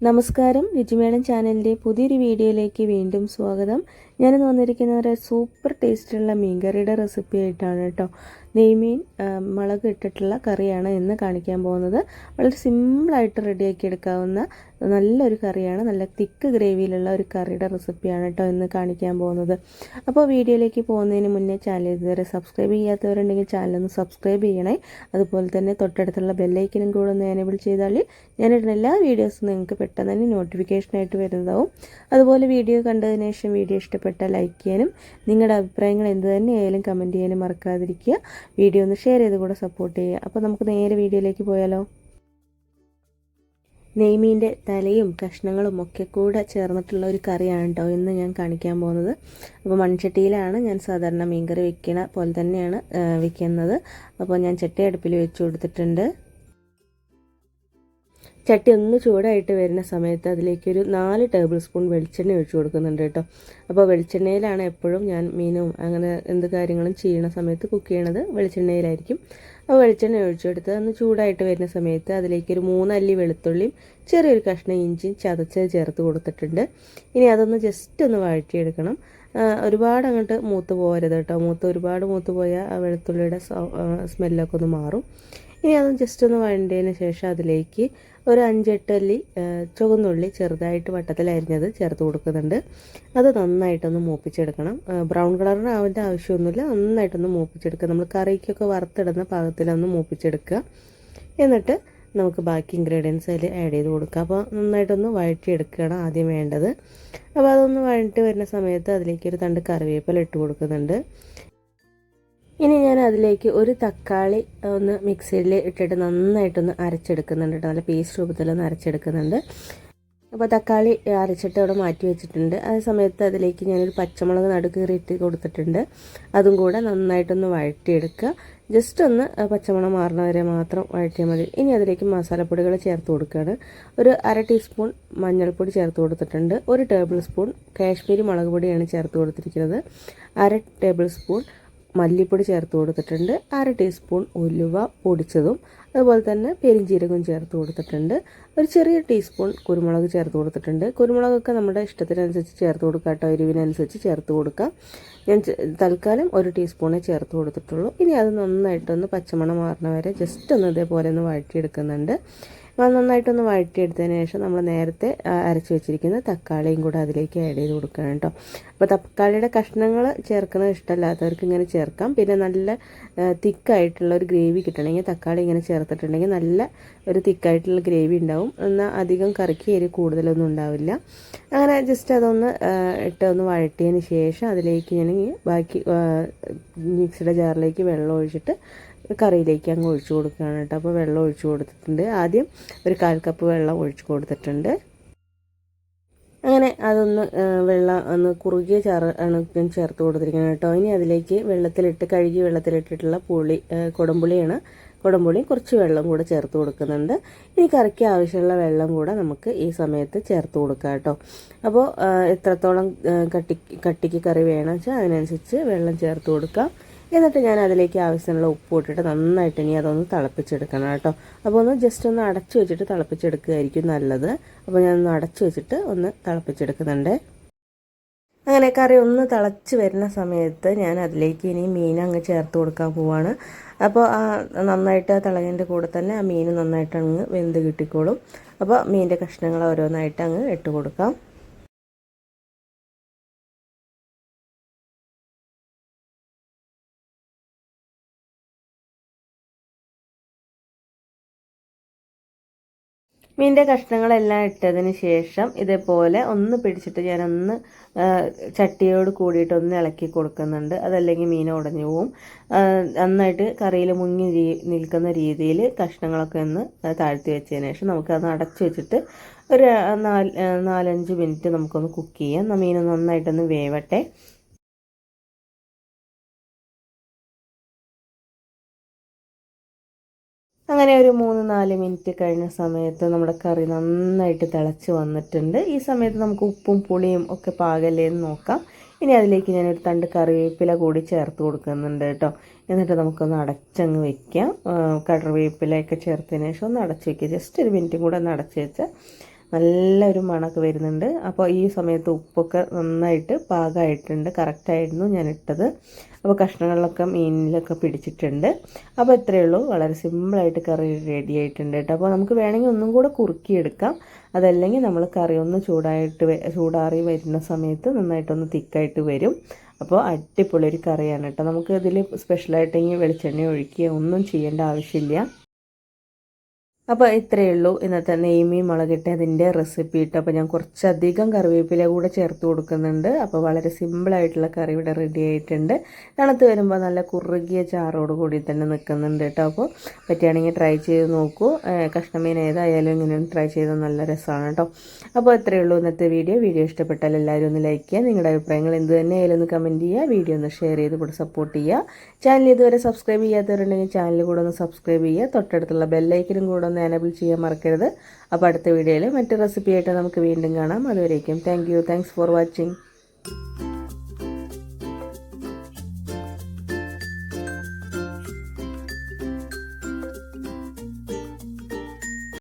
നമസ്കാരം രുചിമേളം ചാനലിന്റെ പുതിയൊരു വീഡിയോയിലേക്ക് വീണ്ടും സ്വാഗതം. ഞാനിന്ന് വന്നിരിക്കുന്നത് ഒരു സൂപ്പർ ടേസ്റ്റുള്ള മീൻകറിയുടെ റെസിപ്പി ആയിട്ടാണ് കേട്ടോ. നെയ്മീൻ മുളക് ഇട്ടിട്ടുള്ള കറിയാണ് ഇന്ന് കാണിക്കാൻ പോകുന്നത്. വളരെ സിമ്പിളായിട്ട് റെഡിയാക്കി എടുക്കാവുന്ന നല്ലൊരു കറിയാണ് നല്ല തിക്ക് ഗ്രേവിയിലുള്ള ഒരു കറിയുടെ റെസിപ്പിയാണ് കേട്ടോ ഇന്ന് കാണിക്കാൻ പോകുന്നത്. അപ്പോൾ വീഡിയോയിലേക്ക് പോകുന്നതിന് മുന്നേ ചാനൽ ഇതുവരെ സബ്സ്ക്രൈബ് ചെയ്യാത്തവരുണ്ടെങ്കിൽ ചാനൽ ഒന്ന് സബ്സ്ക്രൈബ് ചെയ്യണേ. അതുപോലെ തന്നെ തൊട്ടടുത്തുള്ള ബെല്ലൈക്കനും കൂടെ ഒന്ന് എനേബിൾ ചെയ്താൽ ഞാനിടുന്ന എല്ലാ വീഡിയോസും നിങ്ങൾക്ക് പെട്ടെന്ന് തന്നെ നോട്ടിഫിക്കേഷനായിട്ട് വരുന്നതാവും. അതുപോലെ വീഡിയോ കണ്ടതിന് ശേഷം വീഡിയോ ഇഷ്ടപ്പെട്ടാൽ ലൈക്ക് ചെയ്യാനും നിങ്ങളുടെ അഭിപ്രായങ്ങൾ എന്ത് തന്നെയായാലും കമന്റ് ചെയ്യാനും മറക്കാതിരിക്കുക. വീഡിയോ ഒന്ന് ഷെയർ ചെയ്ത് കൂടെ സപ്പോർട്ട് ചെയ്യുക. അപ്പോൾ നമുക്ക് നേരെ വീഡിയോയിലേക്ക് പോയാലോ? നെയ്മീന്റെ തലയും കഷ്ണങ്ങളും ഒക്കെ കൂടെ ചേർന്നിട്ടുള്ള ഒരു കറിയാണ് കേട്ടോ ഇന്ന് ഞാൻ കാണിക്കാൻ പോകുന്നത്. അപ്പോൾ മൺചട്ടിയിലാണ് ഞാൻ സാധാരണ മീൻകറി വെക്കണ പോലെ തന്നെയാണ് വെക്കുന്നത്. അപ്പോൾ ഞാൻ ചട്ടി അടുപ്പിൽ വെച്ച് കൊടുത്തിട്ടുണ്ട്. ചട്ടി ഒന്ന് ചൂടായിട്ട് വരുന്ന സമയത്ത് അതിലേക്ക് ഒരു നാല് ടേബിൾ സ്പൂൺ വെളിച്ചെണ്ണ ഒഴിച്ചു കൊടുക്കുന്നുണ്ട് കേട്ടോ. അപ്പോൾ വെളിച്ചെണ്ണയിലാണ് എപ്പോഴും ഞാൻ മീനും അങ്ങനെ എന്ത് കാര്യങ്ങളും ചെയ്യുന്ന സമയത്ത് കുക്ക് ചെയ്യണത് വെളിച്ചെണ്ണയിലായിരിക്കും. അപ്പോൾ വെളിച്ചെണ്ണ ഒഴിച്ചെടുത്ത് ഒന്ന് ചൂടായിട്ട് വരുന്ന സമയത്ത് അതിലേക്ക് അതിലേക്കൊരു മൂന്നല്ലി വെളുത്തുള്ളിയും ചെറിയൊരു കഷ്ണം ഇഞ്ചിയും ചതച്ചത് ചേർത്ത് കൊടുത്തിട്ടുണ്ട്. ഇനി അതൊന്ന് ജസ്റ്റ് ഒന്ന് വഴറ്റിയെടുക്കണം. ഒരുപാട് അങ്ങോട്ട് മൂത്ത് പോകരുത് കേട്ടോ. മൂത്ത് ഒരുപാട് മൂത്ത് പോയാൽ ആ വെളുത്തുള്ളിയുടെ സ്മെല്ലൊക്കെ ഒന്ന് മാറും. ഇനി അതൊന്ന് ജസ്റ്റ് ഒന്ന് വഴണ്ടതിന് ശേഷം അതിലേക്ക് ഒരു അഞ്ചെട്ടല്ലി ചുവന്നുള്ളി ചെറുതായിട്ട് വട്ടത്തിൽ അരിഞ്ഞത് ചേർത്ത് കൊടുക്കുന്നുണ്ട്. അത് നന്നായിട്ടൊന്ന് മൂപ്പിച്ചെടുക്കണം. ബ്രൗൺ കളറിന് ആവേണ്ട ആവശ്യമൊന്നുമില്ല. നന്നായിട്ടൊന്ന് മൂപ്പിച്ചെടുക്കുക. നമ്മൾ കറിക്കൊക്കെ വറുത്തിടുന്ന പാകത്തിലൊന്ന് മൂപ്പിച്ചെടുക്കുക. എന്നിട്ട് നമുക്ക് ബാക്കി ഇൻഗ്രീഡിയൻസ് അതിൽ ആഡ് ചെയ്ത് കൊടുക്കുക. അപ്പോൾ നന്നായിട്ടൊന്ന് വഴറ്റിയെടുക്കുകയാണ് ആദ്യം വേണ്ടത്. അപ്പോൾ അതൊന്ന് വഴറ്റി വരുന്ന സമയത്ത് അതിലേക്ക് ഒരു തണ്ട് കറിവേപ്പില ഇട്ട് കൊടുക്കുന്നുണ്ട്. ഞാൻ അതിലേക്ക് ഒരു തക്കാളി ഒന്ന് മിക്സിയിൽ ഇട്ടിട്ട് നന്നായിട്ടൊന്ന് അരച്ചെടുക്കുന്നുണ്ട് കേട്ടോ. നല്ല പേസ്റ്റ് രൂപത്തിലൊന്ന് അരച്ചെടുക്കുന്നുണ്ട്. അപ്പോൾ തക്കാളി അരച്ചിട്ട് അവിടെ മാറ്റി വെച്ചിട്ടുണ്ട്. ആ സമയത്ത് അതിലേക്ക് ഞാനൊരു പച്ചമുളക് നടുക്ക് ഇട്ട് കൊടുത്തിട്ടുണ്ട്. അതും കൂടെ നന്നായിട്ടൊന്ന് വഴറ്റിയെടുക്കുക. ജസ്റ്റ് ഒന്ന് പച്ചമുളക് മാറുന്നവരെ മാറുന്ന വരെ മാത്രം വഴറ്റിയാൽ മതി. ഇനി അതിലേക്ക് മസാലപ്പൊടികൾ ചേർത്ത് കൊടുക്കുകയാണ്. ഒരു അര ടീസ്പൂൺ മഞ്ഞൾപ്പൊടി ചേർത്ത് കൊടുത്തിട്ടുണ്ട്. ഒരു ടേബിൾ സ്പൂൺ കാശ്മീരി മുളക് പൊടിയാണ് ചേർത്ത് കൊടുത്തിരിക്കുന്നത്. അര ടേബിൾ സ്പൂൺ മല്ലിപ്പൊടി ചേർത്ത് കൊടുത്തിട്ടുണ്ട്. അര ടീസ്പൂൺ ഉലുവ പൊടിച്ചതും അതുപോലെ തന്നെ പെരിഞ്ചീരകം ചേർത്ത് കൊടുത്തിട്ടുണ്ട്. ഒരു ചെറിയ ടീസ്പൂൺ കുരുമുളക് ചേർത്ത് കൊടുത്തിട്ടുണ്ട്. കുരുമുളകൊക്കെ നമ്മുടെ ഇഷ്ടത്തിനനുസരിച്ച് ചേർത്ത് കൊടുക്കുക കേട്ടോ. എരിവിനനുസരിച്ച് ചേർത്ത് കൊടുക്കാം. ഞാൻ തൽക്കാലം ഒരു ടീസ്പൂണേ ചേർത്ത് കൊടുത്തിട്ടുള്ളൂ. ഇനി അത് നന്നായിട്ടൊന്ന് പച്ചമണം മാറുന്ന വരെ ജസ്റ്റ് ഒന്ന് ഇതേപോലെ ഒന്ന് വഴറ്റിയെടുക്കുന്നുണ്ട്. നന്നായിട്ടൊന്ന് വഴറ്റിയെടുത്തതിന് ശേഷം നമ്മൾ നേരത്തെ അരച്ച് വെച്ചിരിക്കുന്ന തക്കാളിയും കൂടെ അതിലേക്ക് ആഡ് ചെയ്ത് കൊടുക്കണം കേട്ടോ. അപ്പോൾ തക്കാളിയുടെ കഷ്ണങ്ങൾ ചേർക്കുന്നത് ഇഷ്ടമല്ലാത്തവർക്ക് ഇങ്ങനെ ചേർക്കാം. പിന്നെ നല്ല തിക്കായിട്ടുള്ള ഒരു ഗ്രേവി കിട്ടണമെങ്കിൽ തക്കാളി ഇങ്ങനെ ചേർത്തിട്ടുണ്ടെങ്കിൽ നല്ല ഒരു തിക്കായിട്ടുള്ള ഗ്രേവി ഉണ്ടാവും. എന്നാൽ അധികം കറിക്ക് എരി കൂടുതലൊന്നും ഉണ്ടാവില്ല. അങ്ങനെ ജസ്റ്റ് അതൊന്ന് ഇട്ട് ഒന്ന് വഴറ്റിയതിന് ശേഷം അതിലേക്ക് ഞാൻ ബാക്കി മിക്സിയുടെ ജാറിലേക്ക് വെള്ളം ഒഴിച്ചിട്ട് കറിയിലേക്ക് അങ്ങ് ഒഴിച്ചു കൊടുക്കുകയാണ് കേട്ടോ. അപ്പോൾ വെള്ളം ഒഴിച്ചു കൊടുത്തിട്ടുണ്ട്. ആദ്യം ഒരു കാൽ കപ്പ് വെള്ളം ഒഴിച്ചു കൊടുത്തിട്ടുണ്ട്. അങ്ങനെ അതൊന്ന് വെള്ളം ഒന്ന് കുറുകിയ ചാറ് ആണ് ചേർത്ത് കൊടുത്തിരിക്കുന്നത് കേട്ടോ. ഇനി അതിലേക്ക് വെള്ളത്തിലിട്ട് കഴുകി വെള്ളത്തിലിട്ടിട്ടുള്ള പുളി കുടംപുളിയാണ്. കുടംപുളിയും കുറച്ച് വെള്ളം കൂടെ ചേർത്ത് കൊടുക്കുന്നുണ്ട്. ഇനി കറിക്ക് ആവശ്യമുള്ള വെള്ളം കൂടെ നമുക്ക് ഈ സമയത്ത് ചേർത്ത് കൊടുക്കാം കേട്ടോ. അപ്പോൾ എത്രത്തോളം കട്ടി കട്ടിക്ക് കറി വേണം വെച്ചാൽ അതിനനുസരിച്ച് വെള്ളം ചേർത്ത് കൊടുക്കാം. എന്നിട്ട് ഞാൻ അതിലേക്ക് ആവശ്യമുള്ള ഉപ്പ് ഇട്ടിട്ട് നന്നായിട്ട് ഇനി അതൊന്ന് തിളപ്പിച്ചെടുക്കണം കേട്ടോ. അപ്പോൾ ഒന്ന് ജസ്റ്റ് ഒന്ന് അടച്ചു വെച്ചിട്ട് തിളപ്പിച്ചെടുക്കുകയായിരിക്കും നല്ലത്. അപ്പോൾ ഞാൻ അടച്ചു വെച്ചിട്ട് ഒന്ന് തിളപ്പിച്ചെടുക്കുന്നുണ്ട്. അങ്ങനെ കറി ഒന്ന് തിളച്ച് വരുന്ന സമയത്ത് ഞാൻ അതിലേക്ക് ഇനി മീൻ അങ്ങ് ചേർത്ത് കൊടുക്കാൻ പോവാണ്. അപ്പോൾ ആ നന്നായിട്ട് തിളകിന്റെ കൂടെ തന്നെ ആ മീൻ നന്നായിട്ട് അങ്ങ് വെന്ത് കിട്ടിക്കോളും. അപ്പോൾ മീനിന്റെ കഷ്ണങ്ങൾ ഓരോന്നായിട്ട് അങ്ങ് ഇട്ട് കൊടുക്കാം. മീനിന്റെ കഷ്ണങ്ങളെല്ലാം ഇട്ടതിന് ശേഷം ഇതേപോലെ ഒന്ന് പിടിച്ചിട്ട് ഞാനൊന്ന് ചട്ടിയോട് കൂടിയിട്ട് ഒന്ന് ഇളക്കി കൊടുക്കുന്നുണ്ട്. അതല്ലെങ്കിൽ മീൻ ഉടഞ്ഞു പോവും. നന്നായിട്ട് കറിയിൽ മുങ്ങി നിൽക്കുന്ന രീതിയിൽ കഷ്ണങ്ങളൊക്കെ ഒന്ന് താഴ്ത്തി വെച്ചതിന് ശേഷം നമുക്കത് അടച്ചു വെച്ചിട്ട് ഒരു നാല് നാലഞ്ച് മിനിറ്റ് നമുക്കൊന്ന് കുക്ക് ചെയ്യാം. മീൻ നന്നായിട്ടൊന്ന് വേവട്ടെ. അങ്ങനെ ഒരു മൂന്ന് നാല് മിനിറ്റ് കഴിഞ്ഞ സമയത്ത് നമ്മുടെ കറി നന്നായിട്ട് തിളച്ച് വന്നിട്ടുണ്ട്. ഈ സമയത്ത് നമുക്ക് ഉപ്പും പുളിയും ഒക്കെ പാകല്ലേ എന്ന് നോക്കാം. ഇനി അതിലേക്ക് ഞാനൊരു തണ്ട് കറിവേപ്പില കൂടി ചേർത്ത് കൊടുക്കുന്നുണ്ട് കേട്ടോ. എന്നിട്ട് നമുക്കൊന്ന് അടച്ചങ്ങ് വെക്കാം. കറിവേപ്പിലയൊക്കെ ചേർത്തതിന് ശേഷം ഒന്ന് അടച്ച് വെക്കുക ജസ്റ്റ് ഒരു മിനിറ്റും കൂടെ ഒന്ന് അടച്ച് വെച്ചാൽ നല്ലൊരു മണമൊക്കെ വരുന്നുണ്ട്. അപ്പോൾ ഈ സമയത്ത് ഉപ്പൊക്കെ നന്നായിട്ട് പാകമായിട്ടുണ്ട്. കറക്റ്റായിരുന്നു ഞാൻ ഇട്ടത് അപ്പോൾ കഷ്ണങ്ങളിലൊക്കെ മീനിലൊക്കെ പിടിച്ചിട്ടുണ്ട്. അപ്പോൾ ഇത്രയേ ഉള്ളൂ. വളരെ സിമ്പിളായിട്ട് കറി റെഡി ആയിട്ടുണ്ട് കേട്ടോ. അപ്പോൾ നമുക്ക് വേണമെങ്കിൽ ഒന്നും കൂടെ കുറുക്കിയെടുക്കാം. അതല്ലെങ്കിൽ നമ്മൾ കറി ഒന്ന് ചൂടായിട്ട് ചൂടാറി വരുന്ന സമയത്ത് നന്നായിട്ടൊന്ന് തിക്കായിട്ട് വരും. അപ്പോൾ അടിപൊളി ഒരു കറിയാണ് കേട്ടോ. നമുക്ക് ഇതിൽ സ്പെഷ്യലായിട്ട് വെളിച്ചെണ്ണ ഒഴിക്കുക ഒന്നും ചെയ്യേണ്ട ആവശ്യമില്ല. അപ്പോൾ ഇത്രയേ ഉള്ളൂ. ഇന്നത്തെ നെയ്മി മുളകിട്ട് അതിന്റെ റെസിപ്പി ഇട്ട് അപ്പോൾ ഞാൻ കുറച്ചധികം കറിവേപ്പില കൂടെ ചേർത്ത് കൊടുക്കുന്നുണ്ട്. അപ്പോൾ വളരെ സിമ്പിളായിട്ടുള്ള കറി ഇവിടെ റെഡി ആയിട്ടുണ്ട്. തണുത്ത് വരുമ്പോൾ നല്ല കുറുകിയ ചാറോട് കൂടി തന്നെ നിൽക്കുന്നുണ്ട് കേട്ടോ അപ്പോൾ പറ്റുകയാണെങ്കിൽ ട്രൈ ചെയ്ത് നോക്കൂ. കഷ്ണമീൻ ഏതായാലും ഇങ്ങനെ ട്രൈ ചെയ്ത് നല്ല രസമാണ് കേട്ടോ അപ്പോൾ ഇത്രയേ ഉള്ളൂ ഇന്നത്തെ വീഡിയോ വീഡിയോ ഇഷ്ടപ്പെട്ടാൽ എല്ലാവരും ഒന്ന് ലൈക്ക് ചെയ്യുക. നിങ്ങളുടെ അഭിപ്രായങ്ങൾ എന്ത് തന്നെയായാലും ഒന്ന് കമന്റ് ചെയ്യുക. വീഡിയോ ഒന്ന് ഷെയർ ചെയ്ത് കൂടെ സപ്പോർട്ട് ചെയ്യുക. ചാനൽ ഇതുവരെ സബ്സ്ക്രൈബ് ചെയ്യാത്തവരുണ്ടെങ്കിൽ ചാനൽ കൂടെ ഒന്ന് സബ്സ്ക്രൈബ് ചെയ്യുക. തൊട്ടടുത്തുള്ള ബെല്ലൈക്കനും കൂടെ ഒന്ന് ഒന്ന് എനബിൾ ചെയ്യാൻ മറക്കരുത്. അപ്പോൾ അടുത്ത വീഡിയോയിൽ മറ്റു റെസിപ്പിയായിട്ട് നമുക്ക് വീണ്ടും കാണാം. അതുവരേക്കും thank you thanks for watching